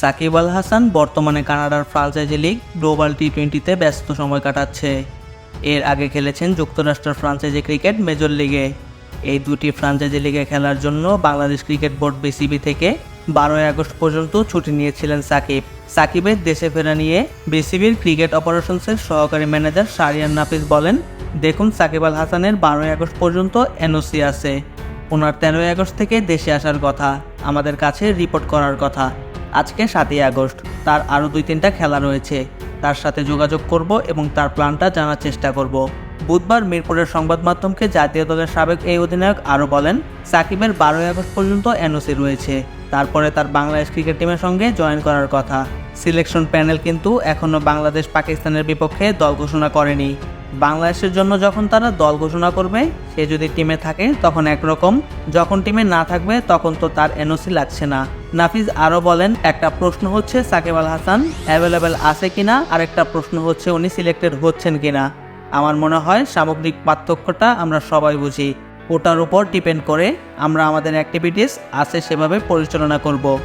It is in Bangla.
সাকিব আল হাসান বর্তমানে কানাডার ফ্রাঞ্চাইজি লিগ গ্লোবাল টি টোয়েন্টিতে ব্যস্ত সময় কাটাচ্ছে। এর আগে খেলেছেন যুক্তরাষ্ট্রের ফ্রাঞ্চাইজি ক্রিকেট মেজর লিগে। এই দুটি ফ্রাঞ্চাইজি লিগে খেলার জন্য বাংলাদেশ ক্রিকেট বোর্ড বিসিবি থেকে বারোই আগস্ট পর্যন্ত ছুটি নিয়েছিলেন সাকিব। সাকিবের দেশে ফেরা নিয়ে বিসিবির ক্রিকেট অপারেশনসের সহকারী ম্যানেজার শারিয়ান নাফিস বলেন, দেখুন, সাকিব আল হাসানের বারোই আগস্ট পর্যন্ত এনওসি আছে। ওনার তেরোই আগস্ট থেকে দেশে আসার কথা, আমাদের কাছে রিপোর্ট করার কথা। আজকে সাতই আগস্ট। তার আরও দুই তিনটা খেলা রয়েছে। তার সাথে যোগাযোগ করব এবং তার প্ল্যানটা জানার চেষ্টা করব। বুধবার মিরপুরের সংবাদ মাধ্যমকে জাতীয় দলের সাবেক এই অধিনায়ক আরও বলেন, সাকিবের বারোই আগস্ট পর্যন্ত এনওসি রয়েছে। তারপরে তার বাংলাদেশ ক্রিকেট টিমের সঙ্গে জয়েন করার কথা। সিলেকশন প্যানেল কিন্তু এখনও বাংলাদেশ পাকিস্তানের বিপক্ষে দল ঘোষণা করেনি। বাংলাদেশের জন্য যখন তারা দল ঘোষণা করবে, সে যদি টিমে থাকে, তখন একরকম। যখন টিমে না থাকবে, তখন তো তার এনওসি লাগছে না। নাফিজ আরও বলেন, একটা প্রশ্ন হচ্ছে, সাকিব আল হাসান অ্যাভেলেবেল আছে কিনা? আর একটা প্রশ্ন হচ্ছে, উনি সিলেক্টেড হচ্ছেন কিনা? আমার মনে হয়, সামগ্রিক পার্থক্যটা আমরা সবাই বুঝি। ওটার উপর ডিপেন্ড করে আমরা আমাদের অ্যাক্টিভিটিস আছে সেভাবে পরিচালনা করব।